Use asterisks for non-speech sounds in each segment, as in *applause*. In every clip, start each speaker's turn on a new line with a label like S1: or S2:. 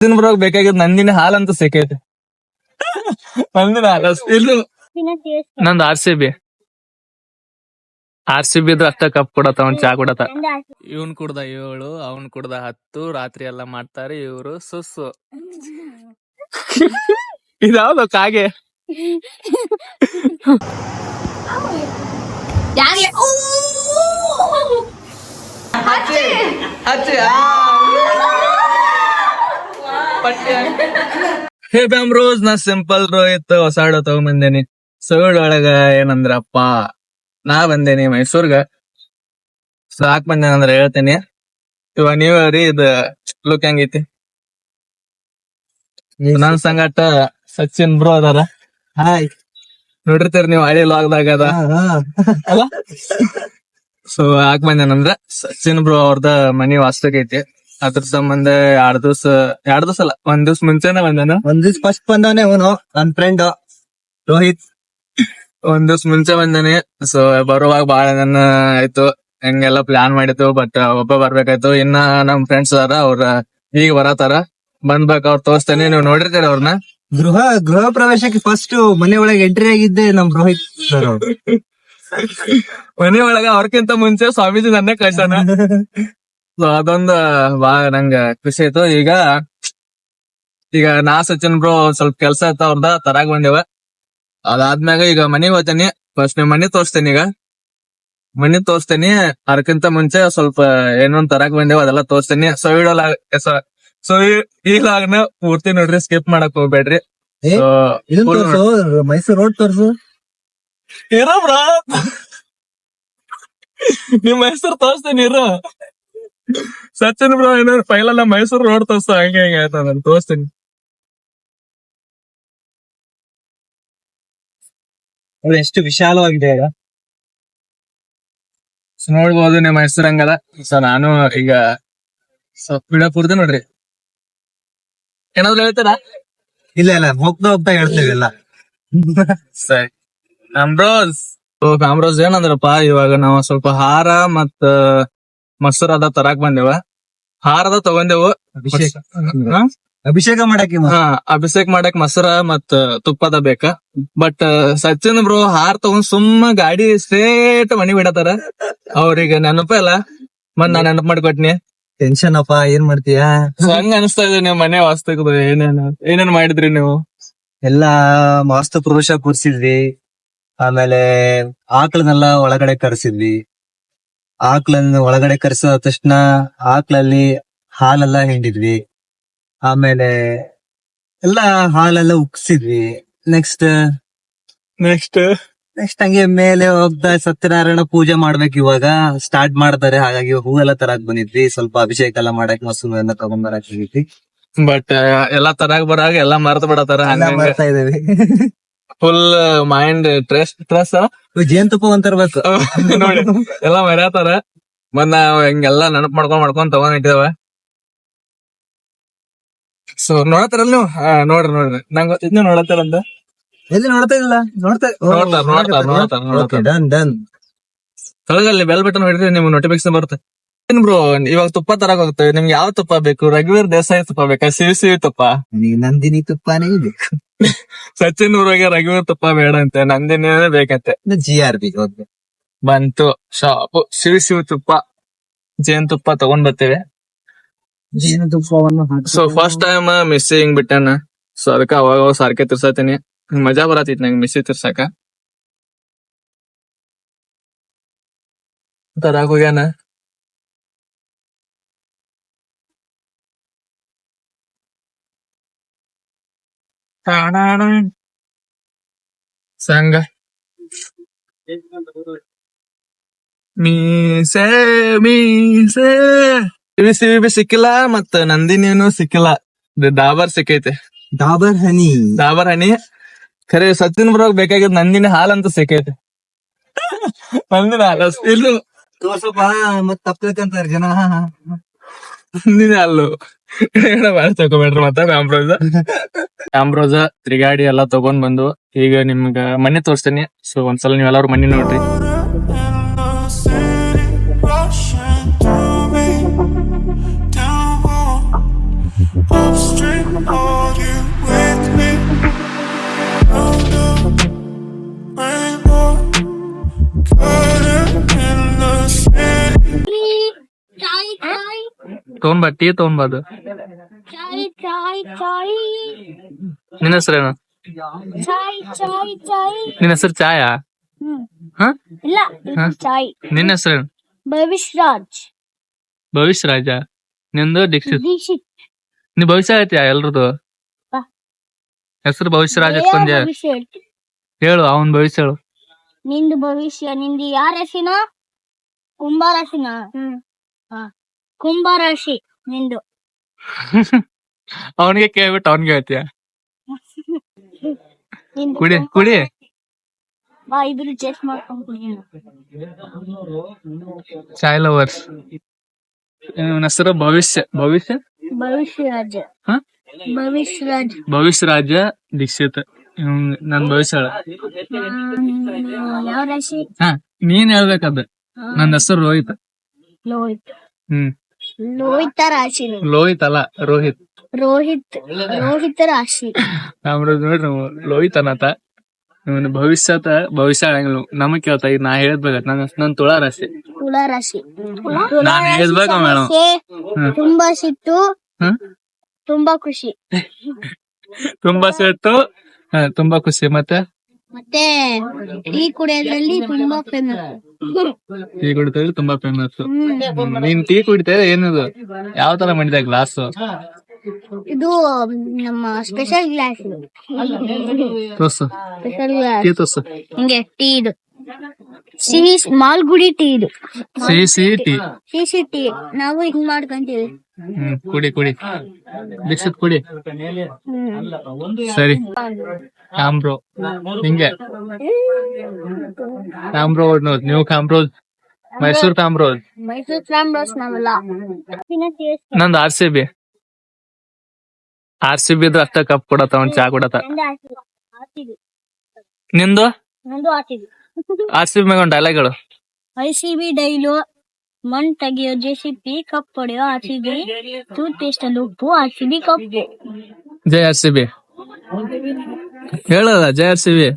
S1: ದಿನ ಬರೋಕ್ ಬೇಕಾಗಿದ್ ನಂದಿನ ಅಂತ ಸಿಕ್ಕೈತೆ. ನಂದಿನ ಹಾಲ. ಇಲ್ಲ ನಂದ್ R C B. R C B ಇದ್ರೆ ಅಷ್ಟ ಕಪ್ ಕೊಡತ್ತ ಅವ್ನ್ ಚಾ ಕೊಡತ್ತ. ಇವನ್ ಕುಡ್ದ ಏಳು ಅವನ್ ಕುಡ್ದ ಹತ್ತು ರಾತ್ರಿ ಎಲ್ಲ ಮಾಡ್ತಾರೆ ಇವ್ರು ಸುಸ್ಸು. ಇದಾವ್ದು ಕಾಗೆ?
S2: ಯಾರಿಗೆ
S1: ಹೇ ಬ್ಯಾಮ್ ರೋಸ್ ನಾ ಸಿಂಪಲ್ ರೋಹಿತ್ ಹೊಸ ಹಾಡು ತಗೊಂಬಂದೇನಿ. ಸೋಳ್ ಒಳಗ ಏನಂದ್ರಪ್ಪ ನಾ ಬಂದೇನಿ ಮೈಸೂರ್ಗ. ಸಾಕ್ ಬಂದೇನಂದ್ರ ಹೇಳ್ತೇನಿ. ಇವಾಗ ನೀವ್ ರೀ ಇದ ಲುಕ್ ಹೆಂಗೈತಿ? ನನ್ ಸಂಗಟ ಸಚಿನ್ ಬ್ರೋ ಅದಾರ.
S3: ಹಾಯ್
S1: ನೋಡಿರ್ತೀರಿ ನೀವು ಹಳಿ ಲಾಗ್ದಾಗ ಅದ. ಸೊ ಯಾಕೆ ಬಂದೇನಂದ್ರ ಸಚಿನ್ ಬ್ರೋ ಅವ್ರದ ಮನಿ ವಾಸ್ತಕೈತಿ. ಅದ್ರ ಸಂಬಂಧ ಎರಡ್ ದಿವ್ಸ ಎರಡ್ ದಿವ್ಸ ಅಲ್ಲ ಒಂದ್ ದಿವ್ಸ ಮುಂಚೆನೆ ಬಂದಾನ?
S3: ಒಂದ್ ದಿವ್ಸ ಫಸ್ಟ್ ಬಂದವನೇ ಅವನು ನನ್ ಫ್ರೆಂಡ್ ರೋಹಿತ್.
S1: ಒಂದ್ ದಿವ್ಸ ಮುಂಚೆ ಬಂದಾನೆ ಸೊ ಬರುವಾಗ ಬಹಳ ನನ್ನ ಆಯ್ತು ಹೆಂಗೆಲ್ಲ ಪ್ಲಾನ್ ಮಾಡಿತ್ತು ಬಟ್ ಒಬ್ಬ ಬರ್ಬೇಕಾಯ್ತು ಇನ್ನ ನಮ್ ಫ್ರೆಂಡ್ಸ್ ಅದಾರ ಅವ್ರ ಈಗ ಬರತಾರ ಬಂದ್ಬೇಕು ಅವ್ರ ತೋರಿಸ್ತೇನೆ ನೀವು ನೋಡಿರ್ತೀರ ಅವ್ರನ್ನ
S3: ಗೃಹ ಗೃಹ ಪ್ರವೇಶಕ್ಕೆ ಫಸ್ಟ್ ಮನೆ ಒಳಗೆ ಎಂಟ್ರಿ ಆಗಿದ್ದೆ ನಮ್ ರೋಹಿತ್ ಸರ್ ಮನೆ
S1: ಮನಿ ಒಳಗ ಅವ್ರಕ್ಕಿಂತ ಮುಂಚೆ ಸ್ವಾಮೀಜಿ ನನ್ನೇ ಕಳ್ಸಾನ *laughs* ಸೊ ಅದೊಂದು ಬಾ ನಂಗ ಖುಷಿ ಆಯ್ತು. ಈಗ ಈಗ ನಾ ಸಚಿನ್ ಬ್ರೋ ಸ್ವಲ್ಪ ಕೆಲ್ಸ ಇತ್ತ ಅವ್ರದ ತರಾಗ್ ಬಂದೇವ. ಅದಾದ್ಮ್ಯಾಗ ಈಗ ಮನಿ ಹೋಗ್ತೇನಿ ಫಸ್ಟ್ ನೀವು ಮನಿ ತೋರಿಸ್ತೇನೆ ಈಗ. ಮನಿ ತೋರಿಸ್ತೇನಿ. ಅದಕ್ಕಿಂತ ಮುಂಚೆ ಸ್ವಲ್ಪ ಏನೊಂದ್ ತರಾಕ್ ಬಂದೇವ ಅದೆಲ್ಲ ತೋರಿಸ್ತೇನಿ. ಸೊ ವಿಡಿಯೋ ಸೊ ಈ ಲಾಗ್ನ ಪೂರ್ತಿ ನೋಡ್ರಿ ಸ್ಕಿಪ್ ಮಾಡಕ್ ಹೋಗ್ಬೇಡ್ರಿ.
S3: ಮೈಸೂರು ರೋಡ್ ತೋರ್ಸು.
S1: ಇರೋ ಬ್ರೋ. *laughs* ನಿಮ್ ಮೈಸೂರ್ ತೋರಿಸ್ತೇನೆ ಇರೋ. ಸಚಿನ್ ಬ್ರೋ ಏನೋ ಫೈಲಲ್ಲ ಮೈಸೂರು ರೋಡ್ ತೋರ್ಸ ಹಂಗೆ ಹಂಗೆ ಆಯ್ತಾ ನಾನು ತೋರಿಸ್ತೀನಿ.
S3: ಅದು ಎಷ್ಟು ವಿಶಾಲವಾಗಿದೆ ಈಗ
S1: ಸೊ ನೋಡ್ಬೋದು ನಿಮ್ಮ ಹೆಸರು ಹಂಗಲ್ಲ. ಸೊ ನಾನು ಈಗ ವಿಡಿಯೋ ಪೂರ್ತಿ ನೋಡ್ರಿ. ಏನಾದ್ರು ಹೇಳ್ತೀರಾ?
S3: ಇಲ್ಲ ಇಲ್ಲ ಹೋಗ್ತಾ ಹೋಗ್ತಾ ಹೇಳ್ತೀವಿ ಎಲ್ಲ.
S1: ಸರಿ. ಓ ಅಮ್ರೋಸ್ ಏನಂದ್ರಪ್ಪ ಇವಾಗ ನಾವು ಸ್ವಲ್ಪ ಹಾರ ಮತ್ತ ಮೊಸರದ ತರಾಕ್ ಬಂದೇವ. ಹಾರದ ತಗೊಂಡೆವು.
S3: ಅಭಿಷೇಕ.
S1: ಹಾ?
S3: ಅಭಿಷೇಕ ಮಾಡಕ್ಕೆ ಮ-
S1: ಹಾ ಅಭಿಷೇಕ್ ಮಾಡಕ್ ಮೊಸರ ಮತ್ತ ತುಪ್ಪದ ಬೇಕ. ಬಟ್ ಸಚಿನ್ ಬ್ರೋ ಹಾರ್ ತಗೊಂಡ್ ಸುಮ್ಮ ಗಾಡಿ ಸ್ಟ್ರೇಟ್ ಮನಿ ಬಿಡತಾರ. ಅವ್ರಿಗೆ ನೆನಪ ಇಲ್ಲ. ಮತ್ ನಾ ನೆನಪ್ ಮಾಡ್ಕೊಟ್ನಿ.
S3: ಟೆನ್ಷನ್ ಅಪ್ಪ ಏನ್ ಮಾಡ್ತೀಯಾ?
S1: So ಹಂಗ ಅನಿಸ್ತಾ ಇದೆ ನೀವು ಮನೆ ವಾಸ್ತಕದ ಏನೇನು ಏನೇನ್ ಮಾಡಿದ್ರಿ ನೀವು?
S3: ಎಲ್ಲಾ ವಾಸ್ತು ಪುರುಷ ಕೂರ್ಸಿದ್ವಿ. ಆಮೇಲೆ ಆಕಳನ್ನೆಲ್ಲ ಒಳಗಡೆ ಕರ್ಸಿದ್ವಿ. ಆಕಳನ್ನ ಒಳಗಡೆ ಕರೆಸಿದ ತಕ್ಷಣ ಆಕ್ಳಲ್ಲಿ ಹಾಲೆಲ್ಲ ಹಿಂಡಿದ್ವಿ. ಆಮೇಲೆ ಎಲ್ಲ ಹಾಲೆಲ್ಲ ಉಕ್ಸಿದ್ವಿ. ನೆಕ್ಸ್ಟ್
S1: ನೆಕ್ಸ್ಟ್
S3: ನೆಕ್ಸ್ಟ್ ಹಂಗೆ ಮೇಲೆ ಹೋಗ್ತಾ ಸತ್ಯನಾರಾಯಣ ಪೂಜೆ ಮಾಡ್ಬೇಕು ಇವಾಗ. ಸ್ಟಾರ್ಟ್ ಮಾಡ್ತಾರೆ ಹಾಗಾಗಿ ಹೂವೆಲ್ಲ ತರಕ್ ಬಂದಿದ್ವಿ. ಸ್ವಲ್ಪ ಅಭಿಷೇಕ ಎಲ್ಲ ಮಾಡಕ್ ಮಸೂರು ಎಲ್ಲ ತಗೊಂಡ್ ಬರಕ್
S1: ಬಟ್ ಎಲ್ಲಾ ತರಾಗ್ ಬರಾಗ ಎಲ್ಲಾ ಮರ್ತ ಬಿಡತಾರ
S3: ಮರ್ತಾ ಇದೀವಿ *laughs*
S1: ಫುಲ್ ಮೈಂಡ್ ಟ್ರೆಸ್ ಟ್ರೆಸ್
S3: ಜೇನುತುಪ್ಪ ಒಂದ್ ತರ್ಬೇಕು. *laughs*
S1: ನೋಡಿ ಎಲ್ಲಾ ಮರ್ಯಾತಾರ. ಮತ್ ನಾವ್ ಹಿಂಗೆಲ್ಲಾ ನೆನಪ್ ಮಾಡ್ಕೊಂಡ್ ಮಾಡ್ಕೊಂಡ್ ತಗೊಂಡ್ ಇಟ್ಟಿದಾವ ಸೊ ನೋಡತ್ತಾರಲ್ಲ ನೀವು? ಹಾ, ನೋಡ್ರಿ ನೋಡ್ರಿ. ನಂಗ್ ಗೊತ್ತಿದ್ನ ನೋಡತ್ತಾರಂತ
S3: ಎಲ್ಲಿ ನೋಡ್ತಾ ಇಲ್ಲ ನೋಡ್ತಾ
S1: ನೋಡ್ತಾರ ನೋಡ್ತಾರ ನೋಡ್ತಾರ ನೋಡ್ತಾರ್.
S3: Done done.
S1: ತೊಳಗಲ್ಲಿ ಬೆಲ್ ಬಟನ್ ಹೊಡಿದ್ರೆ ನಿಮ್ಗೆ ನೋಟಿಫಿಕೇಶನ್ ಬರುತ್ತೆ. ಏನ್ ಬ್ರೋ ಇವಾಗ ತುಪ್ಪ ತರಕ್ ಹೋಗ್ತೇವೆ. ನಿಮ್ಗೆ ಯಾವ ತುಪ್ಪ ಬೇಕು? ರಘುವೀರ್ ದೇಸಾಯಿ ತುಪ್ಪ ಬೇಕಾ? ಸಿವಿ ಸಿವಿ ತುಪ್ಪ?
S3: ನಂದಿನಿ ತುಪ್ಪನೇ ಬೇಕು.
S1: ಸಚಿನ್ ಊರಿಗೆ ರಘುವೀರ್ ತುಪ್ಪ ಬೇಡ ಅಂತ. ನಂದಿನೇ ಬೇಕಂತೆ.
S3: ಜಿ ಆರ್ ಬಿ
S1: ಬಂತು. ಶಾಪ್ ಸಿವಿ ಸಿವಿ ತುಪ್ಪ. ಜೇನು ತುಪ್ಪ ತಗೊಂಡ್ ಬರ್ತೇವೆ.
S3: ಜೇನುತುಪ್ಪವನ್ನು
S1: ಸೊ ಫಸ್ಟ್ ಟೈಮ್ ಮಿಸ್ಸಿಂಗ್ ಬಿಟ್ಟನ? ಸೊ ಅದಕ್ಕೆ ಅವಾಗ ಅವಾಗ ಸಾರ್ಕೆ ತಿರ್ಸತೀನಿ. ಮಜಾ ಬರತೈತಿ ನಂಗೆ ಮಿಸ್ಸಿ ತಿರ್ಸಾಕ. ತರಾಕ್ ಹೋಗ್ಯಾನ? ಸಂಗ ಮೀಸೆ ಮೀಸೆ ಇವಿ ಸಿವಿ ಸಿಕ್ಕಿಲ್ಲ ಮತ್ತ ನಂದಿನೇನು ಸಿಕ್ಕಿಲ್ಲ ಇದು ಡಾಬರ್ ಸಿಕ್ಕೈತೆ
S3: ಡಾಬರ್ ಹನಿ
S1: ಡಾಬರ್ ಹನಿ ಖರೆ ಸಚಿನ್ ಬರೋಕ್ ಬೇಕಾಗಿದ್ ನಂದಿನಿ ಹಾಲಂತ ಸಿಕ್ಕೈತೆ ನಂದಿನ ಹಾಲ ಇಲ್ಲ
S3: ತೋರ್ಸಪ್ಪ ಮತ್ ತಪ್ಪಬೇಕಂತಾರ ಜನ
S1: ನಂದಿನಿ ಹಾಲು ಬಾಳ ತಗೋಬೇಡ್ರಿ ಮತ್ತ ಆಂಬ್ರೋಜ ಆಂಬ್ರೋಜ ತ್ರಿಗಾಡಿ ಎಲ್ಲಾ ತಗೊಂಡ್ ಬಂದು ಈಗ ನಿಮ್ಗ ಮನೆ ತೋರಿಸ್ತೇನೆ. ಸೊ ಒಂದ್ಸಲ ನೀವೆಲ್ಲಾರು ಮನೆ ನೋಡ್ರಿ. ತಗೊಂಬ ಟೀ ತಗೊಂಬದು. ನಿನ್ನ ಹೆಸರೇನು ನಿನ್ನ ಹೆಸರು ಚಾಯಾ? ನಿನ್ನ ಹೆಸರೇನು
S2: ಭವಿಷ್ ರಾಜ್
S1: ಭವಿಷ್ಯ ರಾಜ? ನಿಂದು ದೀಕ್ಷಿತ್.
S2: ದೀಕ್ಷಿತ್.
S1: ನೀ ಭವಿಷ್ಯ ಹೇಳ್ತೀಯ ಎಲ್ರದು. ಹೆಸರು ಭವಿಷ್ಯ ರಾಜ
S2: ಹೇಳ್ತಿ.
S1: ಹೇಳು ಅವನ್ ಭವಿಷ್ಯ ಹೇಳು.
S2: ನಿಂದು ಭವಿಷ್ಯ ನಿಂದು ಯಾರ ಹೆಸಿನ ಕುಂಭ ರಾಶಿನ ಹಾ. ಕುಂಭ ರಾಶಿ ನಿಂದು? *laughs*
S1: ಅವನಿಗೆ ಕೇಳ್ಬಿಟ್ಟು ಅವನ್ಗೆ ಹೇಳ್ತೀಯ? *laughs*
S2: ನಿಂದು
S1: ಕುಡಿ ಕುಡಿ.
S2: ಬಾ ಇಬ್ರು ಚೆಕ್ ಮಾಡ್ಕೊಂಡು ಕುಡಿಯೋಣ
S1: ಚಾಯ್ ಲವರ್ಸ್ ಇವನ ಹೆಸರು ಭವಿಷ್ಯ ಭವಿಷ್ಯ?
S2: ಭವಿಷ್ಯ ರಾಜ
S1: ಹ?
S2: ಭವಿಷ್ಯ ರಾಜ್
S1: ಭವಿಷ್ಯ ರಾಜ ದೀಕ್ಷಿತ್. ಇವ್ನ್ ನನ್ ಭವಿಷ್ಯ
S2: ಯಾವ ರಾಶಿ?
S1: ಹಾ ನೀನ್ ಹೇಳ್ಬೇಕದ ನನ್ನ ಹೆಸರು ರೋಹಿತ್.
S2: ಲೋಹಿತ್
S1: ಹ್ಮ್.
S2: ಲೋಹಿತ ರಾಶಿ ನೀವು.
S1: ಲೋಹಿತ್ ಅಲ್ಲ ರೋಹಿತ್
S2: ರೋಹಿತ್ ರೋಹಿತ ರಾಶಿ
S1: ನಮ್ದು ನೋಡ್ರಿ ನಾವು ಲೋಹಿತ್ ಅನ್ನತ ಇವನ್ ಭವಿಷ್ಯತ ಭವಿಷ್ಯ ಹೇಳಂಗಿಲ್ಲ ನಮಗ್ ಕೇಳ್ತಾ ಈಗ ನಾ ಹೇಳ್ಬೇಕ ನನ್ ನನ್ ತುಳಾ ರಾಶಿ
S2: ತುಲಾ ರಾಶಿ
S1: ನಾನ್ ಹೇಳ್ಬೇಕಾ ಮೇಡಮ್ ಹ್ಮ್.
S2: ತುಂಬಾ ಸಿಟ್ಟು
S1: ಹ್ಮ್
S2: ತುಂಬಾ ಖುಷಿ
S1: ತುಂಬಾ ಸೇರ್ತು ಹಾ, ತುಂಬಾ ಖುಷಿ ಮತ್ತೆ
S2: ಮತ್ತೆ ಟೀ ಕುಡಿಯೋದ್ರಲ್ಲಿ ತುಂಬಾ ಫೇಮಸ್
S1: ಟೀ ಕುಡಿತಾರೆ ತುಂಬಾ ಫೇಮಸ್ ನೀನ್ ಟೀ ಕುಡಿತಾ ಏನದು? ಯಾವ ತರ ಮಾಡಿದೆ ಗ್ಲಾಸ್
S2: ಇದು ನಮ್ಮ ಸ್ಪೆಷಲ್ ಗ್ಲಾಸ್
S1: ತೋರ್ಸು.
S2: ಸ್ಪೆಷಲ್ ಗ್ಲಾಸ್
S1: ಟೀ ತೋರ್ಸು.
S2: ಹಿಂಗೆ ಟೀ ಇದು. ಸಿಹಿ ಮಾಲ್ಗುಡಿ ಟೀ ಇದು.
S1: ಸಿಹಿ ಸಿಹಿ ಟೀ.
S2: ಸಿಹಿ ಸಿಹಿ ಟೀ. ನಾವು ಹಿಂಗ್ ಮಾಡ್ಕೊಂತೀವಿ.
S1: ಹ್ಮ್ ಕುಡಿ ಕುಡಿ. ದೀಕ್ಷಿತ್ ಕುಡಿ. ಸರಿ. ಕಾಂಬ್ರೋ ನಿಂಗೆ? ಕಾಮ್ರೋ ನೋಡ್ ನೀವು ಕಾಂಬ್ರೋಜ್ ಮೈಸೂರ್ ಕಾಮ್ರೋ
S2: ಮೈಸೂರ್ ನಾವೆಲ್ಲ.
S1: ನಂದು R C B R C B ಇದ್ರೆ ಅಷ್ಟ ಕಪ್ ಕೊಡತ್ತ ಒಂದ್ ಚಾ ಕೊಡತ್ತ. ನಿಂದು ಆರ್ ಸಿ ಬಿ ಮ್ಯಾಗ ಒಂದ್ ಡೈಲಾಗ್ ಹೇಳು.
S2: ಐ ಸಿ ಬಿ ಡೈಲು ಮಣ್ ತೆಗಿಯೋ ಜೆ ಸಿ ಪಿ ಕಪ್ ಹೊಡೆಯೋ R C B tooth paste ಅಲ್ಲಿ ಉಪ್ಪು ಆರ್ ಸಿ ಬಿ ಕಪ್
S1: ಜೈ ಆರ್ ಸಿ ಬಿ ಹೇಳಲ್ಲ ಜೈ ಆರ್ ಸಿ ಬಿ.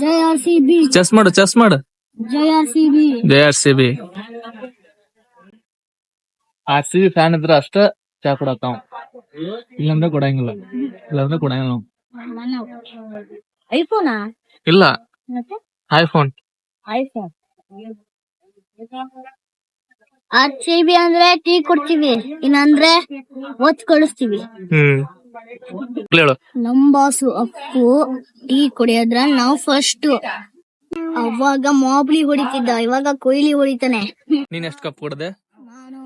S2: ಜೈ ಆರ್ ಸಿ ಬಿ.
S1: ಚೆಸ್ ಮಾಡು ಚೆಸ್ ಮಾಡು.
S2: ಜೈ ಆರ್ ಸಿ ಬಿ.
S1: ಜೈ R C B. R C B fan ಇದ್ರ ಅಷ್ಟ ಚಾ ಕೊಡತ್ತಾವ ಇಲ್ಲಂದ್ರೆ ಕೊಡಂಗಿಲ್ಲ. ಇಲ್ಲಾಂದ್ರೆ ಕೊಡಂಗಿಲ್ಲ ನಾವು.
S2: ಐಫೋನಾ?
S1: ಇಲ್ಲ.
S2: ಮತ್ತೆ?
S1: IPhone.
S2: IPhone. R C B ಅಂದ್ರೆ ಟೀ ಕೊಡ್ತೀವಿ. ಇನ್ನಂದ್ರೆ ಒತ್ ಕಳಿಸ್ತೀವಿ.
S1: ಹ್ಮ್.
S2: ನಮ್ ಬಾಸು ಅಪ್ಪು ಟೀ ಕುಡಿಯೋದ್ರ ನಾವ್ ಫಸ್ಟ್ ಅವಾಗ ಮಾಬ್ಲಿ ಹೊಡಿತಿದ್ದ ಇವಾಗ ಕೊಯ್ಲಿ ಹೊಡಿತಾನೆ.
S1: ನೀನ್ ಎಷ್ಟ್ ಕಪ್ ಕುಡ್ದೆ?
S2: ನಾನು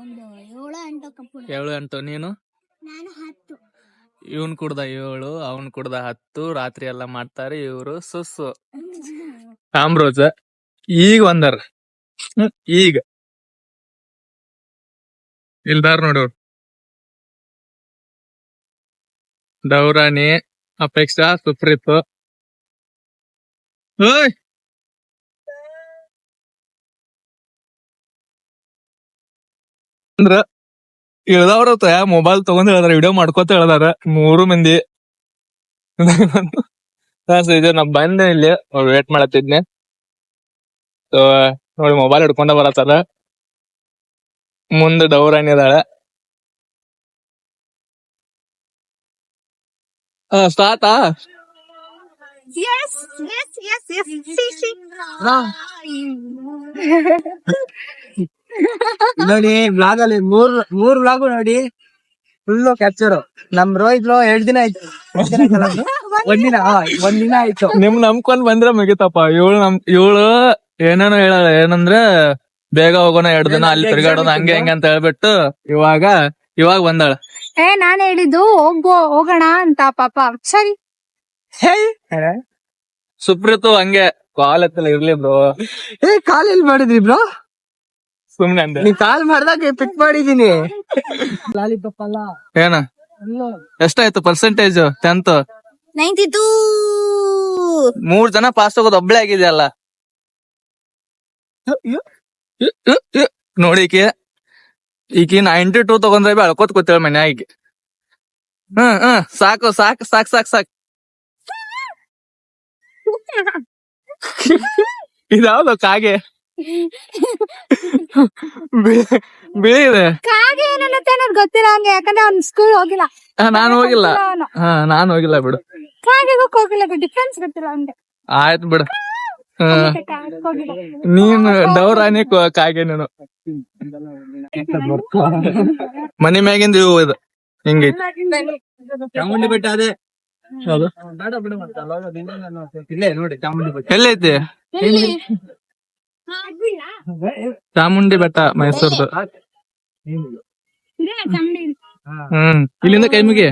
S2: ಒಂದು ಏಳು ಎಂಟು ಕಪ್
S1: ಏಳು ಎಂಟು ನೀನು?
S2: ನಾನು ಹತ್ತು.
S1: ಇವನ್ ಕುಡ್ದ ಏಳು ಅವನ್ ಕುಡ್ದ ಹತ್ತು ರಾತ್ರಿ ಎಲ್ಲ ಮಾಡ್ತಾರೆ ಇವ್ರು ಸುಸ್ಸು. ಕಾಮ್ರೋಜ ಈಗ ಒಂದರ್ ಈಗ. ಇಲ್ದಾರ್ ನೋಡು ಡೌರಾಣಿ ಅಪೇಕ್ಷಾ ಸುಪ್ರೀತ್ ಅಂದ್ರ ಇಳ್ದವ್ರ ಮೊಬೈಲ್ ತಗೊಂಡ್ ಹೇಳ್ದಾರ ವಿಡಿಯೋ ಮಾಡ್ಕೋತ ಹೇಳದಾರ, ಮೂರು ಮಂದಿ. ನಾ ಬಂದೆ ಇಲ್ಲಿ ವೇಟ್ ಮಾಡತ್ತಿದ್ನಿ. ನೋಡಿ ಮೊಬೈಲ್ ಹಿಡ್ಕೊಂಡ ಬರತ್ತಾರ. ಮುಂದೆ ಡೌರಾಣಿ ಅದಾಳ ಸ್ಟಾರ್ಟಾ *laughs*
S3: ನೋಡಿ ಬ್ಲಾಗ್ ಅಲ್ಲಿ ಮೂರ್ ಮೂರ್ ಬ್ಲಾಗ್ ನೋಡಿ. ಫುಲ್ ಕ್ಯಾಪ್ಚರ್ ನಮ್ ರೋಹಿತ್ ಬ್ರೋ ಎರಡ್ ದಿನ ಆಯ್ತು. ಎಷ್ಟ್ ದಿನ ಆಯ್ತಲ್ಲ ಅದು? *laughs* ಒಂದಿನ ಆ, ಒಂದಿನ ಆಯ್ತು.
S1: ನಿಮ್ ನಂಬ್ಕೊಂಡ್ ಬಂದ್ರೆ ಮುಗಿತಪ್ಪ. ಇವಳು ನಮ್ ಇವಳು ಏನೇನೋ ಹೇಳ ಏನಂದ್ರೆ ಬೇಗ ಹೋಗೋಣ ಎರಡ್ ದಿನ ಅಲ್ಲಿ ತಿರ್ಗಾಡೋಣ ಹಂಗೆ ಹಿಂಗೆ ಅಂತ ಹೇಳ್ಬಿಟ್ಟು ಇವಾಗ ಇವಾಗ ಬಂದಾಳ.
S2: ಏ ನಾನ್ ಹೇಳಿದ್ದು ಹೋಗೋ ಹೋಗೋಣ ಅಂತ ಪಾಪ. ಸರಿ.
S1: ಸುಪ್ರತು ಹಂಗೆ ಕಾಲ್ ಎತ್ತಲ್ಲ ಇರ್ಲಿ ಬ್ರೋ.
S3: ಏ ಕಾಲ್ ಎಲ್ಲಿ ಮಾಡಿದ್ರಿ ಬ್ರೋ?
S1: ಸುಮ್ನೆ ಅಂದೆ.
S3: ನೀನ್ ಕಾಲ್ ಮಾಡ್ದಾಗ ಪಿಕ್ ಮಾಡಿದೀನಿ ಲಾಲಿಪಾಪ್ ಅಲ್ಲ.
S1: ಏನ ಎಷ್ಟಾಯ್ತು ಪರ್ಸೆಂಟೇಜ್ ಟೆಂತ್
S2: ನೈಂಟಿ ಟೂ.
S1: ಮೂರ್ ಜನ ಪಾಸ್ ಆಗೋದು ಒಬ್ಳೆ ಆಗಿದೆಯಲ್ಲ. ನೋಡಿ ಈಕಿ ನೈಂಟಿ ಟೂ ತಗೊಂಡ್ರೆ ಬಿ ಅಳ್ಕೋತ್ ಕೂತೇಳ ಮನ್ಯಾಗ ಹ್ಮ್ ಹ್ಮ್ ಸಾಕು ಸಾಕು ಸಾಕ್ ಸಾಕ್ ಸಾಕ್. ಇದಾವ್ದು ಕಾಗೆ? ಬಿಳಿ- ಇದೆ
S4: ಕಾಗೆ ಏನನ್ನತ್ತೆ ಅನ್ನೋದು ಗೊತ್ತಿಲ್ಲ ಹಂಗೆ ಯಾಕಂದ್ರೆ ಅವ್ನ ಸ್ಕೂಲ್ ಹೋಗಿಲ್ಲ.
S1: ನಾನು ಹೋಗಿಲ್ಲ. ಹಾ ನಾನ್ ಹೋಗಿಲ್ಲ ಬಿಡು.
S4: ಕಾಗೆಗೂ ಹೋಗಿಲ್ಲ ಡಿಫ್ರೆನ್ಸ್ ಗೊತ್ತಿಲ್ಲ ಅವ್ನಿಗೆ.
S1: ಆಯ್ತು ಬಿಡು. ನೀನು ಡೌರಾನಿ ಆನೆ ಕಾಗೆ ನೀನು. ಮನಿ ಮ್ಯಾಗಿಂದ ಇವು ಇದು. ಹಿಂಗೈತಿ
S3: ಚಾಮುಂಡಿ ಬೆಟ್ಟ ಅದೇ.
S1: ಎಲ್ಲ
S3: ಇಲ್ಲೇ ನೋಡಿ ಚಾಮುಂಡಿ ಬೆಟ್ಟ.
S1: ಎಲ್ಲೈತಿ?
S4: ಎಲ್ಲಿ?
S1: ಚಾಮುಂಡಿ ಬೆಟ್ಟ ಮೈಸೂರ್ದು. ಹ್ಮ್. ಇಲ್ಲಿಂದ ಕೈ ಮುಗಿ.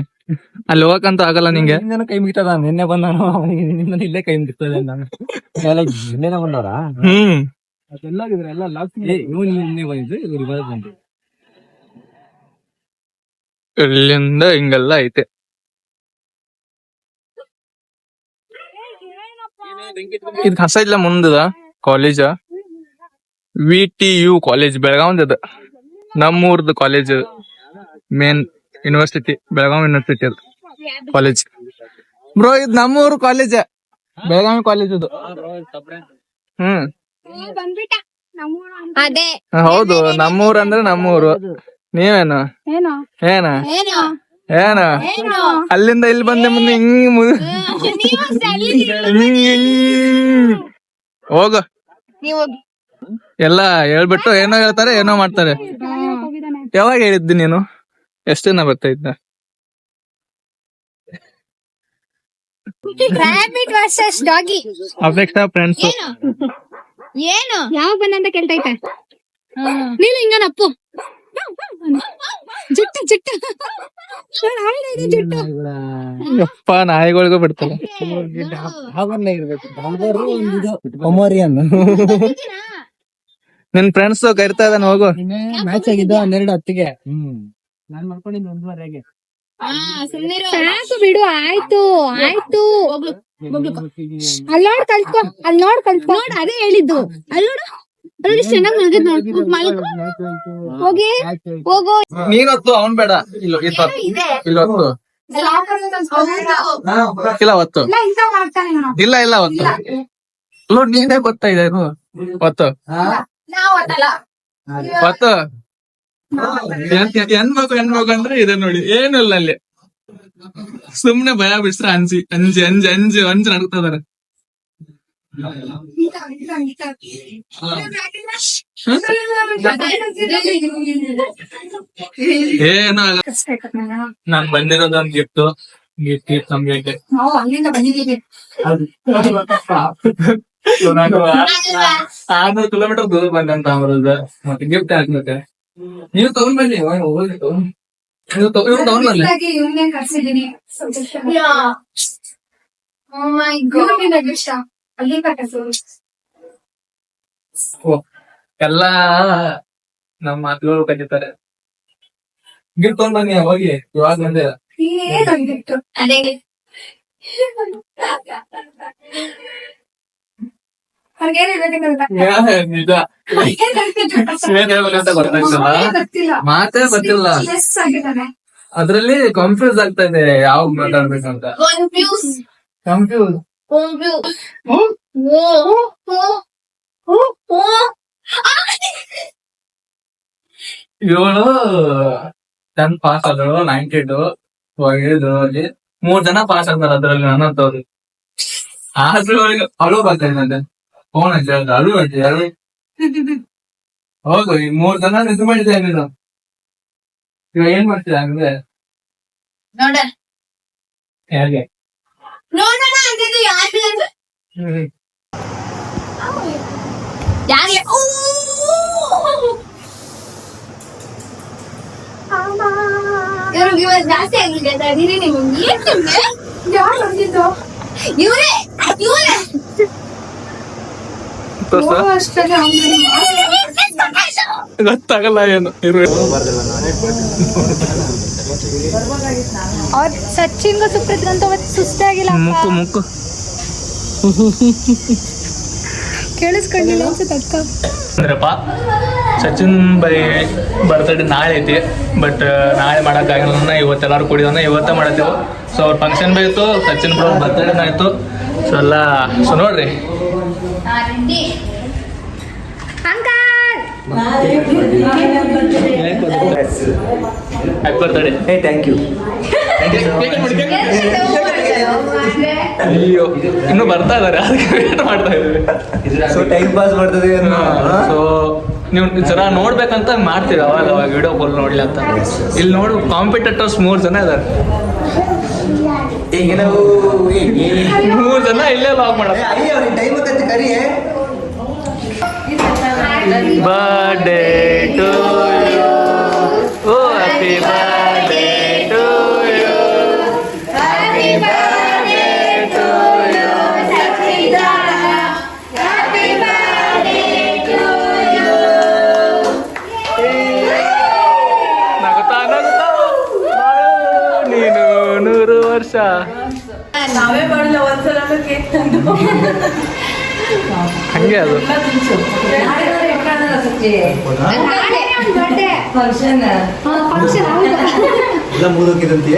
S1: ಅಲ್ಲಿ ಹೋಗಕ್ಕಂತ ಆಗಲ್ಲ ನಿಂಗೆ?
S3: ನಿನ್ನೆ ಕೈ ಮುಗಿತದ? ನಿನ್ನೆ ಬಂದಾನು ಅವನಿಗೆ ನಿನ್ನೆ ಇಲ್ಲೇ ಕೈ ಮುಗಿತದೆ ನಾನು. ಎಲ್ಲ ನಿನ್ನೆ ಬಂದವರ?
S1: ಹ್ಮ್.
S3: ಎಲ್ಲಾಗಿದ್ರೆ ಎಲ್ಲ ಲಾಸ್ಟ್ ಇವ್ನು ನಿನ್ನೆ ಬಂದಿದ್ದು ಇವ್ರು ಇವಾಗ ಬಂದು
S1: ಇಲ್ಲಿಂದ ಹಿಂಗೆಲ್ಲ ಐತೆ. ಇದ್ ಹಸ ಇಲ್ಲ ಮುಂದದ? College V T U college Belagavi ನಮ್ಮೂರ್ದು college main university Belagavi university ಅದು. ಕಾಲೇಜ್ ಬ್ರೋ ಇದು ನಮ್ಮೂರು ಕಾಲೇಜ್ ಬೆಳಗಾವಿ ಕಾಲೇಜ್ ಇದು ಹ್ಮ್.
S4: ಅದೇ.
S1: ಹೌದು ನಮ್ಮೂರ್ ಅಂದ್ರೆ ನಮ್ಮೂರು. ನೀವೇನು?
S4: ಏನು?
S1: ಏನ? ಅಲ್ಲಿಂದ ಇಲ್ಲಿ ಬಂದೆ ಮುಂದೆ. ಹಿಂಗ್ ಹಿಂಗ್. ಎಲ್ಲ ಹೇಳ್ಬಿಟ್ಟು ಏನೋ ಹೇಳ್ತಾರೆ ಏನೋ ಮಾಡ್ತಾರೆ. ಯಾವಾಗ ಹೇಳಿದ್ದಿ ನೀನು? ಎಷ್ಟು ದಿನ ಬರ್ತಾ ಇದ್ದ
S4: rabbit versus doggy
S1: Apeksha friends
S4: ಏನು? ಏನು? ಯಾವ ಬಂದಂತ ಕೇಳ್ತೈತೆ ನೀನು ಹಿಂಗ ನಪ್ಪು ಜುಟ್ಟು ಜುಟ್ಟು. ಜುಟ್ಟು.
S1: ಯಪ್ಪ ನಾಯಿಗಳಿಗೂ ಬಿಡ್ತಲ್ಲ.
S3: ಹಾಗಲ್ಲೇ ಇರ್ಬೇಕು. ಡಾಲ್ಬರು ಒಂದಿದು. ಒಮೋರಿಯನ್.
S1: ನಿನ್ ಫ್ರೆಂಡ್ಸ್ ಕರಿತಾ ಇದ್ದಾನೆ ಹೋಗು.
S3: ಮ್ಯಾಚ್ ಆಗಿದ್ದು ಹನ್ನೆರಡು ಹತ್ತಿಗೆ. ಹ್ಮ್. ನಾನ್ ಮಾಡ್ಕೊಂಡಿದ್ದು ಒಂದೂವರೆಗೆ.
S4: ಸಾಕು ಬಿಡು ಆಯ್ತು ಆಯ್ತು. ಅಲ್ಲಿ ನೋಡ್ ಕಲ್ತ್ಕೊ ಅಲ್ಲಿ ನೋಡ್ ಕಲ್ತ್ಕೊ ನೋಡ್ ಅದೇ ಹೇಳಿದ್ದು. ಅಲ್ಲಿ ನೋಡು. ಅಲ್ಲಿ ಚೆನ್ನಾಗಿ ಮಲ್ಗಿದ್ ನೋಡ್. ಮಲ್ಕೊ ಹೋಗಿ ಹೋಗೋ
S1: ನೀನ್ ಹೊತ್ತು ಅವ್ನ್ ಬೇಡ. ಇಲ್ಲ ಇಲ್ಲ ಹೊತ್ತು ಇಲ್ಲ ಹೊತ್ತು ಇಲ್ಲ ಇಲ್ಲ ಹೊತ್ತು ನೋಡ್ ನೀನೇ ಗೊತ್ತಾ ಇದೆ ಹೊತ್ತು ಹೊತ್ತು ಹೆಣ್ಮಗು ಹೆಣ್ಮಗು ಅಂದ್ರೆ ಇದೆ ನೋಡಿ ಏನು ಇಲ್ಲ ಅಲ್ಲಿ ಸುಮ್ನೆ ಭಯ ಬಿಡ್ಸ್ರೆ ಅಂಜಿ ಅಂಜಿ ಅಂಜಿ ಅಂಜಿ ಅಂಜಿ ನಡ್ಕೋತಾರೆ ಏನೋ ನಾನ್ ಬಂದಿರೋದು ಒಂದ್ ಗಿಫ್ಟ್ ಗಿಫ್ಟ್ ಗಿಫ್ಟ್ ನಮ್ಗೆ ಆರ್ನೂರು ಕಿಲೋಮೀಟರ್ ದೂರ ಬಂದಂತ ಅವರದ್ದು ಮತ್ತೆ ಗಿಫ್ಟ್ ಹಾಕ್ಬೇಕು ನೀವು ತಗೊಂಡ್ ಬನ್ನಿ. ಹೋಗಿ ತಗೊಂಡ್ ನೀವು ತಗೊಂಡ್ ಇವ್ರು ತಗೊಂಡ್ ಬರ್ಲಿ ಓ, ಎಲ್ಲಾ ನಮ್ಮ ಮಾತುಗಳು ಕರೀತಾರೆ ಗಿಫ್ಟ್ ತಗೊಂಡ್ ಬನ್ನಿ ಹೋಗಿ. ಇವಾಗ ಬಂದೆ.
S4: ಅದೇ
S1: ಯಾ, ನಿಜ ಏನ್ ಹೇಳ್ಬೇಕಂತ ಗೊತ್ತಾಗ್ತಿಲ್ಲ ಮಾತೇ ಗೊತ್ತಿಲ್ಲ. ಅದ್ರಲ್ಲಿ ಕನ್ಫ್ಯೂಸ್ ಆಗ್ತಾ ಇದೆ ಯಾವ ಮಾತಾಡ್ಬೇಕಂತ.
S4: ಕನ್ಫ್ಯೂಸ್
S1: ಇವಳು ಟೆನ್ ಪಾಸ್ ಆದಳು ನೈನ್ಟಿ ಟು ಇದ್ರಲ್ಲಿ ಅಲ್ಲಿ ಮೂರ್ ಜನ ಪಾಸ್ ಆಗ್ತಾರೆ ಅದ್ರಲ್ಲಿ ನನ್ನಂತವ್ರು. ಆದ್ರೂ ಅವಳು ಅಳು ಬರ್ತಾ ಇದ್ದಂತೆ ಫೋನ್ ಹಚ್ಚಿ ಹೇಳ್ದ, ಅಳು ಹಚ್ಚಿ ಅಳು ಹೌದು ಈ ಮೂರ್ ಜನ ನಿಜ ಮಾಡಿದ್ದೆ ನೀನು ಇವಾಗ ಏನ್ ಮಾಡ್ತೀಯ ಅಂದ್ರೆ
S4: ನೋಡ
S1: ಹೇಗೆ
S4: ನೋಡೋಣ ಅಂದಿದ್ದು ಯಾರು ಯಾರಿಗೆ ಇವ್ರಿಗೆ ಜಾಸ್ತಿ ಆಗ್ಲಿಕ್ಕೆ ಅಂತ ನಿಮ್ಗೆ ಏನ್ ನಿಮ್ಗೆ ಯಾರು ಬಂದಿದ್ದು ಇವರೇ ಇವ್ರೇ
S1: ಗೊತ್ತಾಗಲ್ಲ ಏನು
S4: ಅವ್ರ ಸಚಿನ್ಗೂ ಸುಪ್ರೀತ್ಗಂತೂ ಅವತ್ತು ಸುಸ್ತಾಗಿಲ್ಲ
S1: ಮುಕ್ಕು ಮುಕ್ಕು.
S4: ಕೇಳಿಸ್ಕೊಂಡಿಲ್ಲ ಅನ್ಸುತ್ತೆ ಅಕ್ಕ.
S1: ಅಂದ್ರಪ್ಪ ಸಚಿನ್ ಬೈ ಬರ್ತಡೇ ನಾಳೆ ಐತಿ ಬಟ್ ನಾಳೆ ಮಾಡೋಕ್ಕಾಗಿಲ್ಲ ಇವತ್ತೆಲ್ಲರೂ ಕುಡಿಯೋಣ ಇವತ್ತೇ ಮಾಡತ್ತೇವು. ಸೊ ಅವ್ರ ಫಂಕ್ಷನ್ ಬೈ ಇತ್ತು ಸಚಿನ್ ಬ್ರೋ ಬರ್ತಡೇನ ಆಯ್ತು ಸೊ ಎಲ್ಲ ಸೊ ನೋಡ್ರಿ. Happy birthday
S3: hey thank you
S1: ಅಯ್ಯೋ ಇನ್ನು ಬರ್ತಾ ಇದಾರೆ ಅದಕ್ಕೆ ವೇಟ್ ಮಾಡ್ತಾ ಇದ್ದೀವಿ.
S3: ಸೊ ಟೈಮ್ ಪಾಸ್ ಮಾಡ್ತದೆ
S1: ಸೊ ನೀವು ಜರ ನೋಡ್ಬೇಕಂತ ಮಾಡ್ತೀವಿ ಅವಾಗ ಅವಾಗ ವಿಡಿಯೋ ಕಾಲ್ ನೋಡ್ಲಿ ಅಂತ. ಇಲ್ಲಿ ನೋಡು ಕಾಂಪಿಟೇಟರ್ಸ್ ಮೂರ್ ಜನ ಇದಾರೆ
S3: ಈಗ ನಾವು
S1: ಮೂರ್ ಜನ ಇಲ್ಲೇ ಲಾಗ್ ಮಾಡೋದು
S3: ಟೈಮ್ ಕರಿ
S1: ಬರ್ಡೇ ಟು
S4: ನಾವೇ ಮಾಡಲ್ಲ ಒಂದ್ಸಲ ಕೇಕ್ ತಂದು.
S1: ಹಂಗೆ ಅದು.
S4: ಫಂಕ್ಷನ್
S2: ಫಂಕ್ಷನ್
S3: ಎಲ್ಲ ಮುಗಿದೋಗಿದಂತೀಯ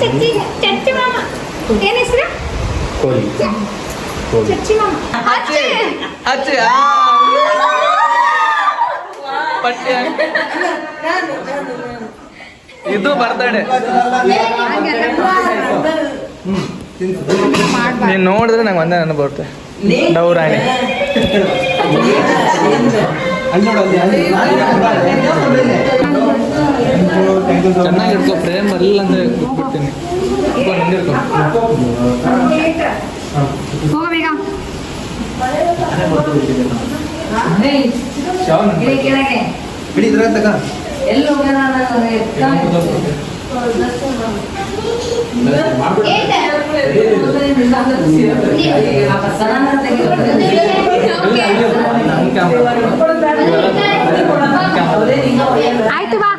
S2: ಚಚ್ಚಿ ಚಚ್ಚಿ ಮಾಮ. ಏನ್ ಹೆಸರು? ಚಚ್ಚಿ ಮಾಮ. ಅಚ್ಚಿ
S1: ಅಚ್ಚೆ ಪಟ್ಟಿ ಇದು ಬರ್ತಡೆ. ನೀನ್ ನೋಡಿದ್ರೆ ನಂಗೆ ಒಂದೇ ನನ್ನ ಬರುತ್ತೆ. ಡೌರಾಣಿ. ಚೆನ್ನಾಗಿ ಇಟ್ಕೋ ಪ್ರೇಮ್ ಬರಲಿಲ್ಲ ಅಂದ್ರೆ ಬಿಟ್ಬಿಡ್ತೀನಿ. ಇಟ್ಕೋ, ಹಿಂದಿರ್ಕೋ.
S2: ಹೋಗ ಬೇಗ.
S4: ಕೆಳಗೆ.
S3: ಬಿಡಿ ಇದ್ರ ತಗ
S4: ಎಲ್ಲಿ ಹೋಗೋಣ
S1: ನನ್ ಕ್ಯಾಮ್ರಾ.
S2: ಆಯ್ತು ಬಾ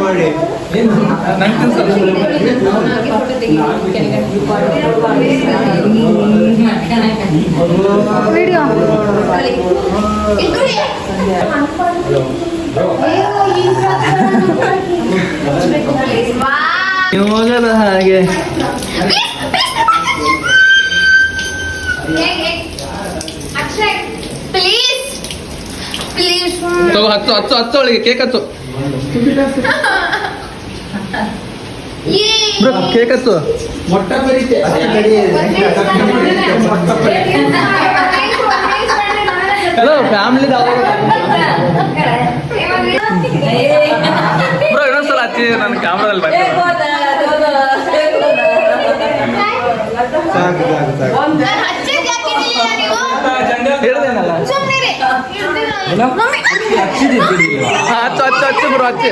S3: ಮಾಡಿ
S1: ನಂಗ್ ತಿನ್ಸಲ್ಲ.
S2: ವಿಡಿಯೋ
S1: ನೀವು ಹೋಗಲ್ಲ ಹಾಗೆ
S2: ಅಕ್ಷಯ್ ಪ್ಲೀಸ್ ಪ್ಲೀಸ್
S1: ತಗೋ ಹತ್ತು ಹತ್ತು ಹತ್ತು ಅವಳಿಗೆ ಕೇಕ್ ಹತ್ತು ಬ್ರೋ ಕೇಕ್ ಹತ್ತು ಹಲೋ ಫ್ಯಾಮಿಲಿ ಬ್ರೋ ಇನ್ನೊಂದ್ಸಲ ಹಚ್ಚಿ ನನ್ನ ಕ್ಯಾಮ್ರಾದಲ್ಲಿ ಬರ್ತೀನಿ
S3: ಸಾಕು ಸಾಕು ಸಾಕು.
S1: ಹೇಳ್ದೇನಲ್ಲ? ಹಚ್ಚು ಹಚ್ಚು ಹಚ್ಚು ಬ್ರೋ ಹಚ್ಚಿ.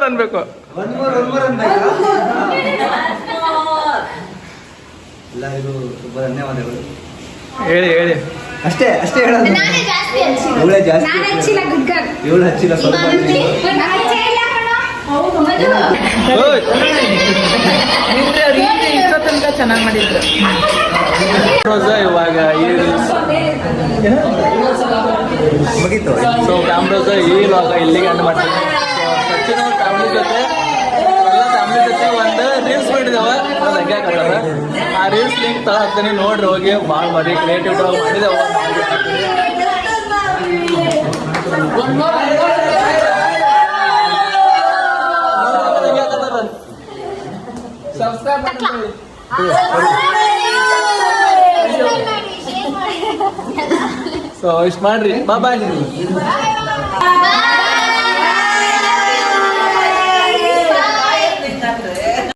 S1: ಮೋರ್ ಅನ್ಬೇಕು.
S3: ಧನ್ಯವಾದಗಳು
S1: ಹೇಳಿ ಹೇಳಿ.
S3: ಅಷ್ಟೇ ಅಷ್ಟೇ ಹೇಳೋದು.
S2: ನಾನೇ ಜಾಸ್ತಿ
S3: ಇವಳು
S2: ಹಚ್ಚಿಲ್ಲ
S3: ಸ್ವಲ್ಪ ಹಚ್ಚಿಲ್ಲ.
S1: ತನಕ
S4: ಚೆನ್ನಾಗಿ ಮಾಡಿದ್ರು.
S1: ಇವಾಗ ಈ
S3: ಮುಗೀತು.
S1: ಸೊ ಕ್ಯಾಮ್ರೋಸ ಈ ಲಾಗ ಇಲ್ಲಿಗೆ ಅಂದ್ಬಿಟ್ಟು ಮಾಡ್ತೀನಿ. ಫ್ಯಾಮಿಲಿ ಜೊತೆ. ಎಲ್ಲ ಫ್ಯಾಮಿಲಿ ಜೊತೆ ಒಂದು ರೀಲ್ಸ್ ಮಾಡಿದೆವು. ಅದು ಹಂಗೆ ಹಾಕಲ್ಲ ಆ ರೀಲ್ಸ್ ಲಿಂಕ್ ತಳ ಹಾಕ್ತೀನಿ ನೋಡ್ರಿ ಹೋಗಿ. ಭಾಳ ಭಾರಿ ಕ್ರಿಯೇಟಿವ್ ಮಾಡಿದೆವು. ಸಬ್ಸ್ಕ್ರೈಬ್ ಮಾಡಿ ಸೊ ಇಷ್ಟು ಮಾಡ್ರಿ.
S2: ಬಾಬಾ.